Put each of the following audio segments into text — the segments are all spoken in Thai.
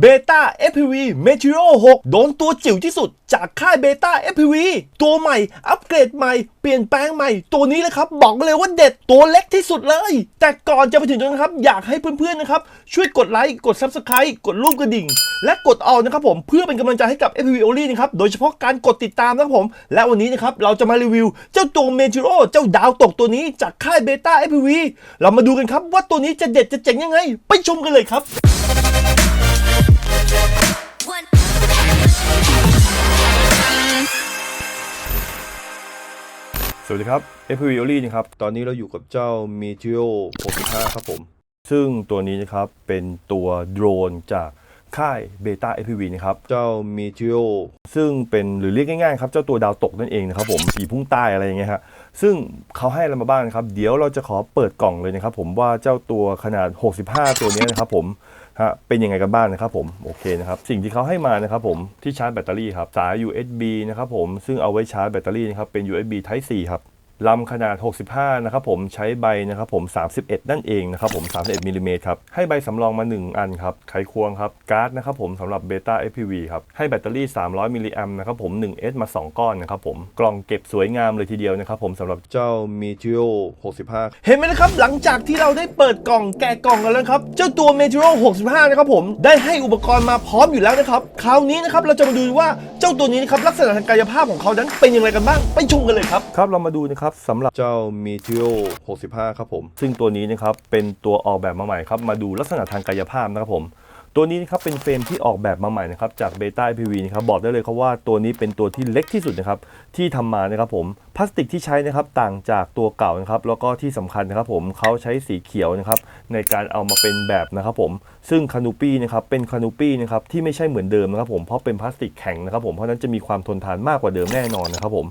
เบต้า FPV m e t e o 6 โดนตัวจิ๋วที่สุดจากค่ายเบต้า FPV ตัวใหม่ อัปเกรดใหม่ เปลี่ยนแปลงใหม่ ตัวนี้เลยครับ บอกเลยว่าเด็ด ตัวเล็กที่สุดเลย แต่ก่อนจะไปถึงตรงนั้นครับ อยากให้เพื่อนๆนะครับ ช่วยกดไลค์ กด Subscribe กดรูปกระดิ่ง และกดเอานะครับผม เพื่อเป็นกำลังใจให้กับ FPV Only นะครับ โดยเฉพาะการกดติดตามนะครับผม และวันนี้นะครับ เราจะมารีวิว เจ้าตัวเมจิโร่เจ้าดาวตกตัวนี้จากค่ายเบต้า FPV เรามาดูกันครับว่าตัวนี้จะเด็ดจะเจ๋งยังไง ไปชมกันเลยครับ สวัสดีครับ FPV o l y นะครับ ตอนนี้เราอยู่กับเจ้า Meteo 65 ครับผม ซึ่งตัวนี้นะครับ เป็นตัวโดรนจากค่าย Beta FPV นะครับ เจ้า Meteo ซึ่งเป็นหรือเรียกง่ายๆครับ เจ้าตัวดาวตกนั่นเองนะครับผมผีพุ่งใต้อะไรอย่างเงี้ยฮะ ซึ่งเขาให้อะไรมาบ้างนะครับ เดี๋ยวเราจะขอเปิดกล่องเลยนะครับผมว่าเจ้าตัวขนาด 65 ตัวนี้นะครับผม ฮะเป็นยังไงกันบ้างนะครับผมโอเคนะครับสิ่งที่เขาให้มานะครับผมที่ชาร์จแบตเตอรี่ครับสาย USB นะครับผมซึ่งเอาไว้ชาร์จแบตเตอรี่นะครับเป็น USB Type C ครับ ลำขนาด 65 นะครับผมใช้ใบนะครับผม 31 นั่นเองนะครับผม 31มิลลิเมตรครับ ให้ใบสำรองมา 1 อันครับ ไขควงครับ การ์ดนะครับผมสำหรับ Beta FPV ครับ ให้แบตเตอรี่ 300 มิลลิแอมนะครับผม 1S มา 2 ก้อนนะครับผม กล่องเก็บสวยงามเลยทีเดียวนะครับผมสำหรับเจ้า Meteo 65 เห็นไหมนะครับ หลังจากที่เราได้เปิดกล่องแกะกล่องกันแล้วครับ เจ้าตัว Metro 65 นะครับผมได้ให้อุปกรณ์มาพร้อมอยู่แล้วนะครับ คราวนี้นะครับเราจะมาดูว่าเจ้าตัวนี้นะครับลักษณะทางกายภาพของเขานั้นเป็นอย่างไรกันบ้าง ไปชมกันเลยครับ ครับเรามาดูนะครับสำหรับเจ้า Metro 65 ครับผม ซึ่งตัวนี้นะครับเป็นตัวออกแบบมาใหม่ครับมาดูลักษณะทางกายภาพนะครับผมตัวนี้นะครับเป็นเฟรมที่ออกแบบมาใหม่นะครับจาก Beta IPV นะครับบอกได้เลยครับว่าตัวนี้เป็นตัวที่เล็กที่สุดนะครับที่ทำมานะครับผมพลาสติกที่ใช้นะครับต่างจากตัวเก่านะครับแล้วก็ที่สำคัญนะครับผมเขาใช้สีเขียวนะครับในการเอามาเป็นแบบนะครับผมซึ่งคานูปี้นะครับเป็นคานูปี้นะครับที่ไม่ใช่เหมือนเดิมนะครับผมเพราะเป็นพลาสติกแข็งนะครับผมเพราะฉะนั้นจะมีความทนทานมากกว่าเดิมแน่นอนนะครับผม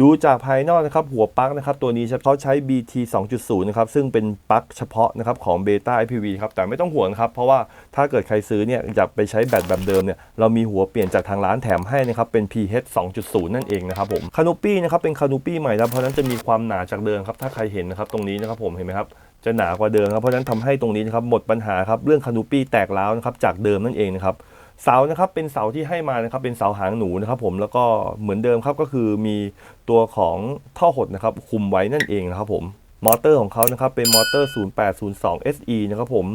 ดูจากภายนอกนะครับหัวปลั๊กนะครับตัวนี้เขาใช้ BT 2.0 นะครับซึ่งเป็นปลั๊กเฉพาะนะครับของ Beta IPV ครับแต่ไม่ต้องห่วงครับเพราะว่าถ้าเกิดใครซื้อเนี่ยจะไปใช้แบตแบบเดิมเนี่ยเรามีหัวเปลี่ยนจากทางร้านแถมให้นะครับเป็น PH 2.0 นั่นเองนะครับผมคานูปี้นะครับเป็นคานูปี้ใหม่ครับเพราะนั้นจะมีความหนาจากเดิมครับถ้าใครเห็นนะครับตรงนี้นะครับผมเห็นไหมครับจะหนากว่าเดิมครับเพราะฉะนั้นทำให้ตรงนี้นะครับหมดปัญหาครับเรื่องคานูปี้แตกร้าวนะครับจากเดิมนั่นเองนะครับ เสานะครับเป็นเสาที่ให้มานะครับเป็นเสาหางหนูนะครับผมแล้วก็เหมือนเดิมครับก็คือมีตัวของท่อหดนะครับคุมไว้นั่นเองนะครับผม มอเตอร์ของเขานะครับเป็นมอเตอร์ 0802 SE นะครับผม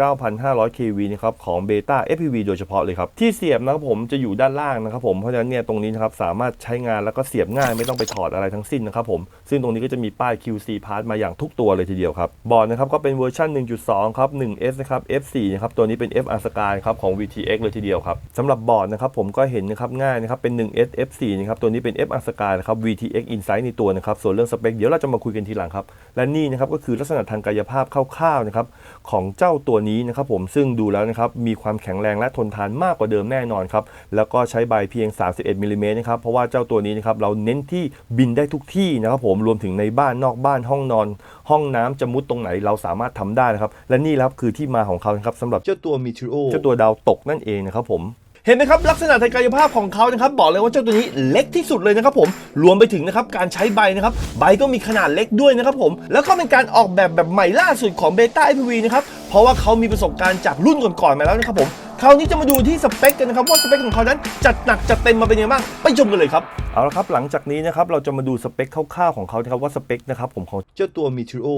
19,500 kV นะครับของ Beta FPV โดยเฉพาะเลยครับ ที่เสียบนะครับผมจะอยู่ด้านล่างนะครับผมเพราะฉะนั้นเนี่ยตรงนี้นะครับสามารถใช้งานแล้วก็เสียบง่ายไม่ต้องไปถอดอะไรทั้งสิ้นนะครับผม ซึ่งตรงนี้ก็จะมีป้าย QC Part มาอย่างทุกตัวเลยทีเดียวครับบอร์ดนะครับก็เป็นเวอร์ชัน1.2 ครับ 1S นะครับ F4 นะครับตัวนี้เป็น FR Sky ครับของ VTX เลยทีเดียวครับสำหรับบอร์ดนะครับผมก็เห็นนะครับง่ายนะครับเป็น 1S F4 นะครับตัวนี้เป็น FR Sky นะครับ VTX Insight ในตัวนะครับส่วนเรื่องสเปคเดี๋ยวเราจะมาคุยกันทีหลังครับและนี่นะครับก็คือลักษณะทางกายภาพคร่าวๆนะครับของเจ้าตัวนี้นะครับผมซึ่งดูแล้วนะครับมีความแข็งแรงและทนทานมากกว่าเดิมแน่นอนครับแล้วก็ใช้ใบเพียง 31มิลลิเมตรนะครับเพราะว่าเจ้าตัวนี้นะครับเราเน้นที่บินได้ทุกที่นะครับผมรวมถึงในบ้านนอกบ้านห้องนอน ห้องน้ำจะมุดตรงไหนเราสามารถทำได้นะครับและนี่แหละครับคือที่มาของเขานะครับสำหรับเจ้าตัวมิทริโอเจ้าตัวดาวตกนั่นเองนะครับผม เห็นไหมครับลักษณะทางกายภาพของเขานะครับบอกเลยว่าเจ้าตัวนี้เล็กที่สุดเลยนะครับผมรวมไปถึงนะครับการใช้ใบนะครับใบก็มีขนาดเล็กด้วยนะครับผมแล้วก็เป็นการออกแบบแบบใหม่ล่าสุดของ Beta FPV นะครับเพราะว่าเขามีประสบการณ์จากรุ่นก่อนๆมาแล้วนะครับผมคราวนี้จะมาดูที่สเปคกันนะครับว่าสเปคของเขานั้นจัดหนักจัดเต็มมาเป็นยังไงบ้างไปชมกันเลยครับเอาละครับหลังจากนี้นะครับเราจะมาดูสเปคคร่าวๆของเขานะครับว่าสเปคนะครับผมของเจ้าตัว Metro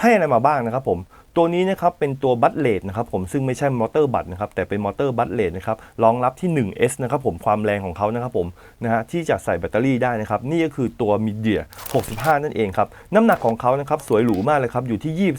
ให้อะไรมาบ้างนะครับผม ตัวนี้นะครับเป็นตัวบัตเลดนะครับผมซึ่งไม่ใช่มอเตอร์บัตนะครับแต่เป็นมอเตอร์บัตเลดนะครับรองรับที่ 1S นะครับผมความแรงของเขานะครับผมนะฮะที่จะใส่แบตเตอรี่ได้นะครับนี่ก็คือตัวมีเดีย65 นั่นเองครับน้ำหนักของเขานะครับสวยหรูมากเลยครับอยู่ที่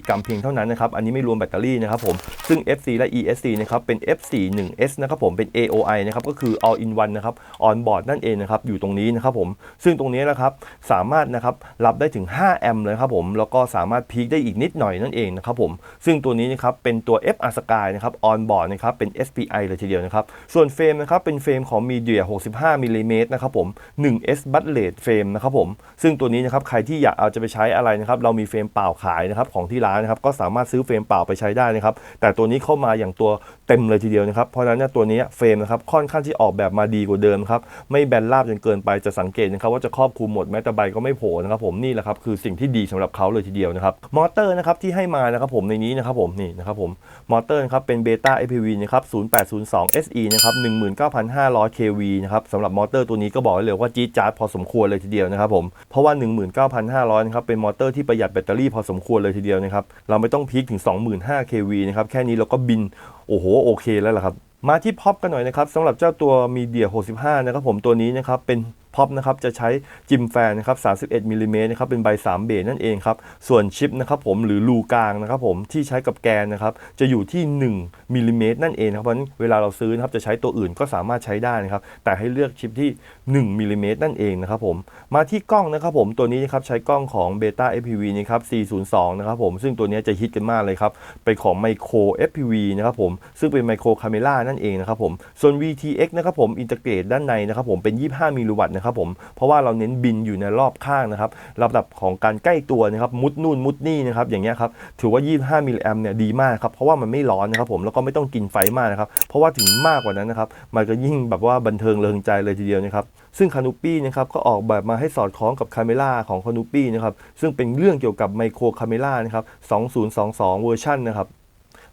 22.84 กรัมเพียงเท่านั้นนะครับอันนี้ไม่รวมแบตเตอรี่นะครับผมซึ่ง FC และ ESC นะครับเป็น FC 1S นะครับผมเป็น AOI นะครับก็คือ all in one นะครับ on board นั่นเองนะครับอยู่ตรงนี้นะครับผมซึ่งตรงนี้นะครับสามารถนะครับรับได้ถึง 5 แอมป์เลยครับผมแล้วก็สามารถพีคได้อีกนิดหน่อยนั่นเองนะครับผมซึ่งตัวนี้นะครับเป็นตัว FR Sky นะครับ on board นะครับเป็น SPI เลยทีเดียวนะครับส่วนเฟรมนะครับเป็นเฟรมของ Media 65มิลลิเมตรนะครับผม 1S b u t l e t เฟรมนะครับผมซึ่งตัวนี้นะครับใครที่อยากเอาจะไปใช้อะไรนะครับเรามีเฟรมเปล่าขายนะครับของที่ร้านนะครับก็สามารถซื้อเฟรมเปล่าไปใช้ได้นะครับแต่ตัวนี้เข้ามาอย่างตัวเต็มเลยทีเดียวนะครับเพราะฉะนั้นตัวนี้เฟรมนะครับค่อนข้างที่ออกแบบมาดีกว่าเดิมครับไม่แบนราบจนเกินไปจะสังเกตนะครับว่าจะครอบคลุมหมดแม้แต่ใบก็ไม่โผล่นะครับผมนี่แหละครับคือสิ่งที่ดีสำหรับเขาเลยทีเดียวนะครับมอเตอร์นะครับที่ให้มานะครับผมในนี้นะครับผมนี่นะครับผมมอเตอร์ครับเป็นเบต้า APV นะครับ0802 SE นะครับ19,500 kV นะครับสำหรับมอเตอร์ตัวนี้ก็บอกไว้เลยว่าจี๊ดจ๊าดพอสมควรเลยทีเดียวนะครับผมเพราะว่า 19,500นะครับเป็นมอเตอร์ที่ประหยัดแบตเตอรี่พอสมควรเลยทีเดียวนะครับเราไม่ต้องพีคถึง 25,000 kV นะครับแค่นี้เราก็บินโอ้โหโอเคแล้วล่ะครับ มาที่พ็อปกันหน่อยนะครับสำหรับเจ้าตัวมีเดีย65 นะครับผมตัวนี้นะครับเป็นพ็อปนะครับจะใช้จิมแฟนนะครับ31มิลลิเมตรนะครับเป็นใบ 3 เบสนั่นเองครับ ส่วนชิปนะครับผมหรือรูกลางนะครับผมที่ใช้กับแกนนะครับจะอยู่ที่ 1มิลลิเมตรนั่นเองครับเพราะฉะนั้นเวลาเราซื้อนะครับจะใช้ตัวอื่นก็สามารถใช้ได้นะครับแต่ให้เลือกชิปที่ 1มิลลิเมตรนั่นเองนะครับผมมาที่กล้องนะครับผมตัวนี้นะครับใช้กล้องของ Beta FPV นะครับ 402 นะครับผมซึ่งตัวนี้จะฮิตกันมากเลยครับเป็นของ Micro FPV นะครับผมซึ่งเป็น Micro Camera นั่นเองนะครับผม ส่วน VTX นะครับผมอินเตอร์เกรตด้านในนะครับผมเป็น 25 มิลลิวัตต์นะครับผมเพราะว่าเราเน้นบินอยู่ในรอบข้างนะครับระดับของการใกล้ตัวนะครับมุดนู่นมุดนี่นะครับอย่างเงี้ยครับถือว่า 25 มิลลิแอมเนี่ยดีมากครับเพราะว่ามันไม่ร้อนนะครับผมแล้วก็ไม่ต้องกินไฟมากนะครับเพราะว่าถึงมากกว่านั้นนะครับมันก็ยิ่งแบบว่าบันเทิงเริงใจเลยทีเดียวนะครับซึ่งคานูปี้นะครับก็ออกแบบมาให้สอดคล้องกับคาเมล่าของคานูปี้นะครับซึ่งเป็นเรื่องเกี่ยวกับไมโครคาเมล่านะครับ2022 เวอร์ชันนะครับ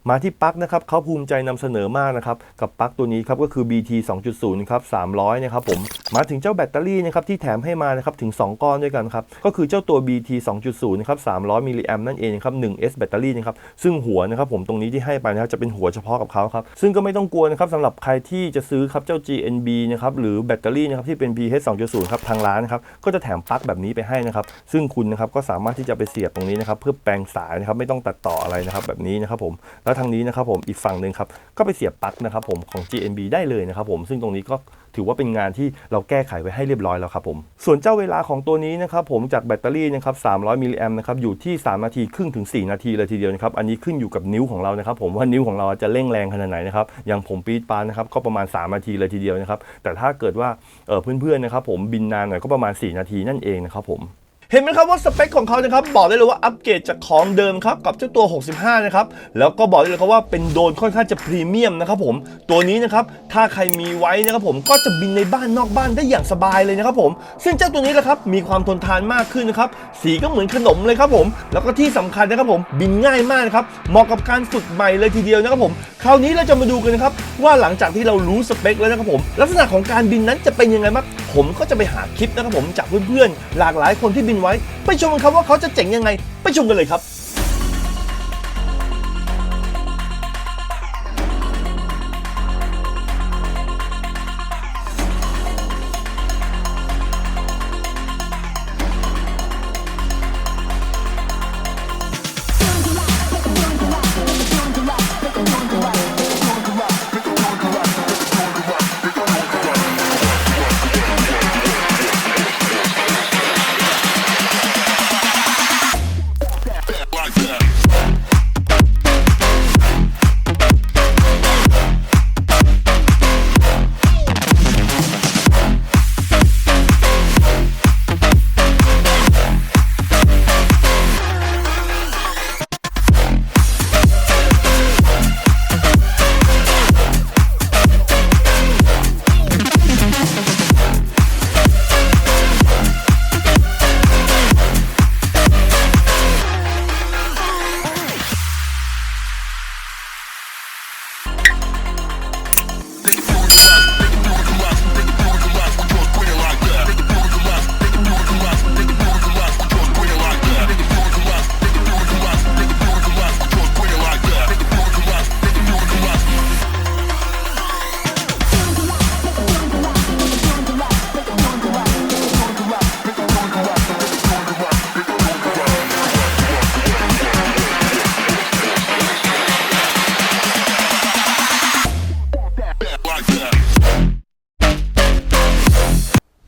มาที่ปลั๊กนะครับเขาภูมิใจนำเสนอมากนะครับกับปลั๊กตัวนี้ครับก็คือ BT 2.0ครับ300นะครับผมมาถึงเจ้าแบตเตอรี่นะครับที่แถมให้มานะครับถึง 2 ก้อนด้วยกันครับก็คือเจ้าตัว BT 2.0นะครับ300มิลลิแอมนั่นเองครับ 1S แบตเตอรี่นะครับซึ่งหัวนะครับผมตรงนี้ที่ให้ไปนะครับจะเป็นหัวเฉพาะกับเขาครับซึ่งก็ไม่ต้องกลัวนะครับสำหรับใครที่จะซื้อครับเจ้า GNB นะครับหรือแบตเตอรี่นะครับที่เป็น PH 2.0ครับทางร้านนะครับก็จะแถมปลั๊กแบบนี้ไปให้นะครับซึ่งคุณนะครับก็สามารถที่จะไปเสียบตรงนี้นะครับเพื่อแปลงสายนะครับไม่ต้องตัดต่ออะไรนะครับแบบนี้นะครับผมแล้วทางนี้นะครับผมอีกฝั่งหนึ่งครับก็ไปเสียบปลั๊กนะครับผมของ GNB ได้เลยนะครับผมซึ่งตรงนี้ก็ถือว่าเป็นงานที่เราแก้ไขไว้ให้เรียบร้อยแล้วครับผมส่วนเจ้าเวลาของตัวนี้นะครับผมจากแบตเตอรี่นะครับ 300 มิลลิแอมนะครับอยู่ที่ 3 นาทีครึ่งถึง 4 นาทีเลยทีเดียวนะครับอันนี้ขึ้นอยู่กับนิ้วของเรานะครับผมว่านิ้วของเราจะเร่งแรงขนาดไหนนะครับอย่างผมปีดปานนะครับก็ประมาณ 3 นาทีเลยทีเดียวนะครับแต่ถ้าเกิดว่าเอ่อเพื่อนๆนะครับผมบินนานหน่อยก็ประมาณ 4 นาทีนั่นเองนะครับผม เห็นไหมครับว่าสเปคของเขานะครับบอกได้เลยว่าอัปเกรดจากของเดิมครับกับเจ้าตัว 65 นะครับ แล้วก็บอกได้เลยครับว่าเป็นโดนค่อนข้างจะพรีเมียมนะครับผมตัวนี้นะครับถ้าใครมีไว้นะครับผมก็จะบินในบ้านนอกบ้านได้อย่างสบายเลยนะครับผมซึ่งเจ้าตัวนี้นะครับมีความทนทานมากขึ้นนะครับสีก็เหมือนขนมเลยครับผม แล้วก็ที่สำคัญนะครับผมบินง่ายมากนะครับเหมาะกับการฝึกใหม่เลยทีเดียวนะครับผมคราวนี้เราจะมาดูกันนะครับว่าหลังจากที่เรารู้สเปคแล้วนะครับผม ลักษณะของการบินนั้นจะเป็นยังไงบ้างผมก็จะไปหาคลิปนะครับผมจากเพื่อนๆหลากหลายคนที่บินไว้ ไปชมกันครับว่าเขาจะเจ๋งยังไง ไปชมกันเลยครับ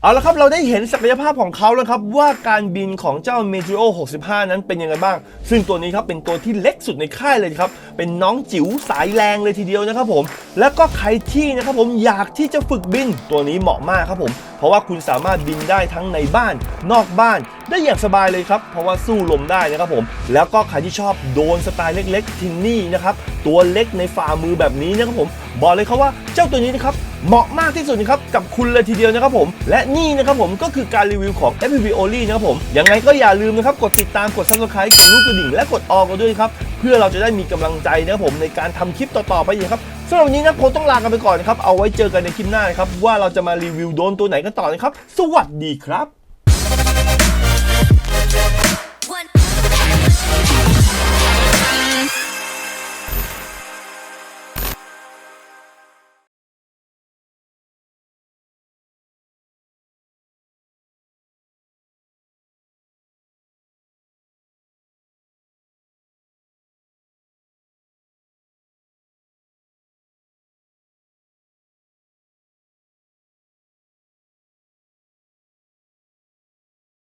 เอาละครับเราได้เห็นศักยภาพของเขาแล้วครับ ว่าการบินของเจ้า m e t r o 65 นั้นเป็นยังไงบ้าง ซึ่งตัวนี้ครับเป็นตัวที่เล็กสุดในค่ายเลยครับ เป็นน้องจิ๋วสายแรงเลยทีเดียวนะครับผม แล้วก็ใครที่นะครับผมอยากที่จะฝึกบินตัวนี้เหมาะมากครับผม เพราะว่าคุณสามารถบินได้ทั้งในบ้านนอกบ้านได้อย่างสบายเลยครับ เพราะว่าสู้ลมได้นะครับผม แล้วก็ใครที่ชอบโดนสไตล์เล็กๆทินนี่นะครับตัวเล็กในฝ่ามือแบบนี้นะครับผม บอกเลยครับว่าเจ้าตัวนี้นะครับ เหมาะมากที่สุดนะครับกับคุณเลยทีเดียวนะครับผม และนี่นะครับผมก็คือการรีวิวของ FPV Only นะครับผมยังไงก็อย่าลืมนะครับกดติดตามกด subscribe กดรูปกระดิ่งและกดออกันด้วยครับเพื่อเราจะได้มีกำลังใจนะครับผมในการทำคลิปต่อๆไปอีกครับสำหรับวันนี้นะผมต้องลากันไปก่อนนะครับเอาไว้เจอกันในคลิปหน้านะครับว่าเราจะมารีวิวโดนตัวไหนกันต่อนะครับ สวัสดีครับ